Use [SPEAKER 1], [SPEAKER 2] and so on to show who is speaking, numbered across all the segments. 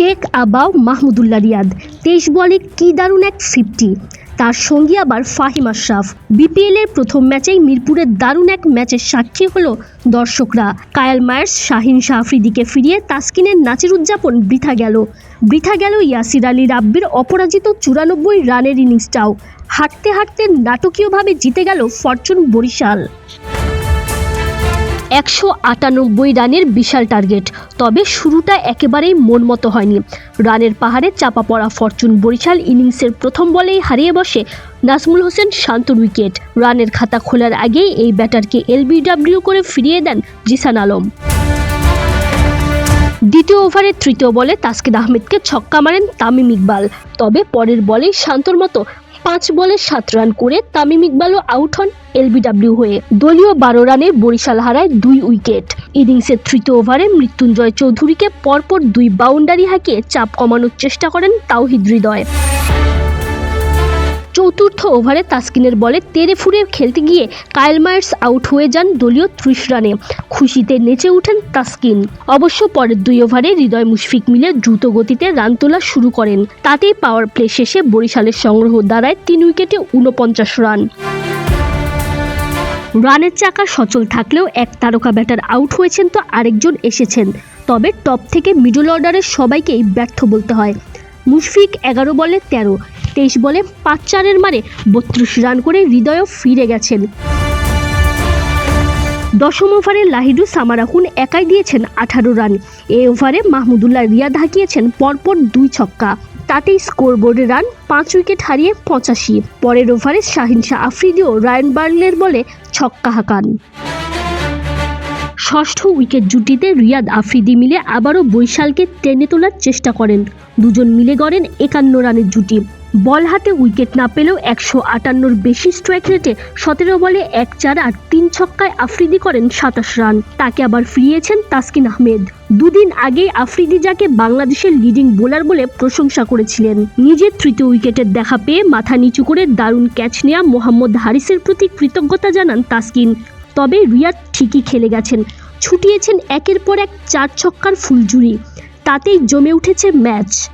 [SPEAKER 1] Take Aba Mahmudullah Riyad তেইশ বলে কী দারুণ এক ফিফটি। তার সঙ্গী আবার ফাহিম আশরাফ। বিপিএলের প্রথম ম্যাচেই মিরপুরের দারুণ এক ম্যাচের সাক্ষী হলো দর্শকরা। কায়াল মায়ার্স শাহিন শাহ আফ্রিদিকে ফিরিয়ে তাসকিনের নাচের উদযাপন বৃথা গেল। বৃথা গেল ইয়াসির আলী রাব্বির অপরাজিত চুরানব্বই রানের ইনিংসটাও হাঁটতে হাঁটতে নাটকীয়ভাবে জিতে গেল ফরচুন বরিশাল। একশো আটানব্বই রানের বিশাল টার্গেট, তবে শুরুটা একেবারেই মন মতো হয়নি। রানের পাহাড়ে চাপা পড়া ফরচুন বরিশাল ইনিংসের প্রথম বলেই হারিয়ে বসে নাজমুল হোসেন শান্তর উইকেট। রানের খাতা খোলার আগেই এই ব্যাটারকে এলবিডব্লিউ করে ফিরিয়ে দেন জিসান আলম। দ্বিতীয় ওভারের তৃতীয় বলে তাসকিন আহমেদকে ছক্কা মারেন তামিম ইকবাল, তবে পরের বলেই শান্তর মতো পাঁচ বলে সাত রান করে তামিম ইকবালও আউট হন এলবিডাব্লিউ হয়ে। দলীয় বারো রানে বরিশাল হারায় দুই উইকেট। ইনিংসের তৃতীয় ওভারে মৃত্যুঞ্জয় চৌধুরীকে পরপর দুই বাউন্ডারি হাঁকিয়ে চাপ কমানোর চেষ্টা করেন তাওহিদ হৃদয়। চতুর্থ ওভারে তাসকিনের বলে তেরে ফুরে খেলতে গিয়ে কায়েল মায়ার্স আউট হয়ে যান দলীয় ত্রিশ রানে। খুশিতে নেচে ওঠেন তাসকিন। অবশ্য পরের দুই ওভারে হৃদয় মুশফিক মিলে দ্রুত গতিতে রান তোলা শুরু করেন। তাতেই পাওয়ার প্লে শেষে বরিশালের সংগ্রহ দাঁড়ায় তিন উইকেটে উনপঞ্চাশ রান। রানের চাকা সচল থাকলেও এক তারকা ব্যাটার আউট হয়েছেন তো আরেকজন এসেছেন। তবে টপ থেকে মিডল অর্ডারের সবাইকেই ব্যর্থ বলতে হয়। মুশফিক এগারো বলে তেরো তেইশ বলে পাঁচ চারের মারে বত্রিশ রান করে হৃদয়ও ফিরে গেছেন। দশম ওভারে লাহিডু সামারাহুন একাই দিয়েছেন আঠারো রান। এ ওভারে মাহমুদুল্লাহ রিয়াদ হাঁকিয়েছেন পরপর দুই ছক্কা। তাতেই স্কোরবোর্ডে রান পাঁচ উইকেট হারিয়ে পঁচাশি। পরের ওভারে শাহিন শাহ আফ্রিদিও রায়ন বার্লের বলে ছক্কা হাঁকান। ষষ্ঠ উইকেট জুটিতে রিয়াদ আফ্রিদি মিলে আবারও বৈশালকে টেনে তোলার চেষ্টা করেন। দুজন মিলে গড়েন একান্ন রানের জুটি। বল হাতে উইকেট না পেলেও একশো আটান্নর বেশি স্ট্রাইক রেটে সতেরো বলে এক চার আর তিন ছক্কায় আফ্রিদি করেন সাতাশ রান। তাকে আবার ফিরিয়েছেন তাসকিন আহমেদ। দুদিন আগেই আফ্রিদি যাকে বাংলাদেশের লিডিং বোলার বলে প্রশংসা করেছিলেন। নিজের তৃতীয় উইকেটের দেখা পেয়ে মাথা নিচু করে দারুণ ক্যাচ নেওয়া মোহাম্মদ হারিসের প্রতি কৃতজ্ঞতা জানান তাসকিন। তবে রিয়াদ ঠিকই খেলে গেছেন। ছুটিয়েছেন একের পর এক চার ছক্কার ফুলঝুরি। তাতেই জমে উঠেছে ম্যাচ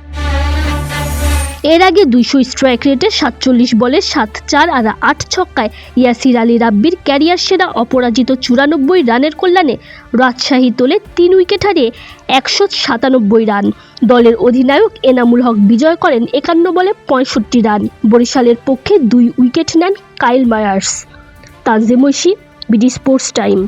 [SPEAKER 1] এর আগে দুইশো স্ট্রাইক রেটে সাতচল্লিশ বলে সাত চার আর আট ছক্কায় ইয়াসির আলী রাব্বির ক্যারিয়ার সেরা অপরাজিত চুরানব্বই রানের কল্যাণে রাজশাহী তোলে তিন উইকেট হারিয়ে একশো সাতানব্বই রান। দলের অধিনায়ক এনামুল হক বিজয় করেন একান্ন বলে পঁয়ষট্টি রান। বরিশালের পক্ষে দুই উইকেট নেন Kyle Mayers. Tanzim Oishi, BD sports time.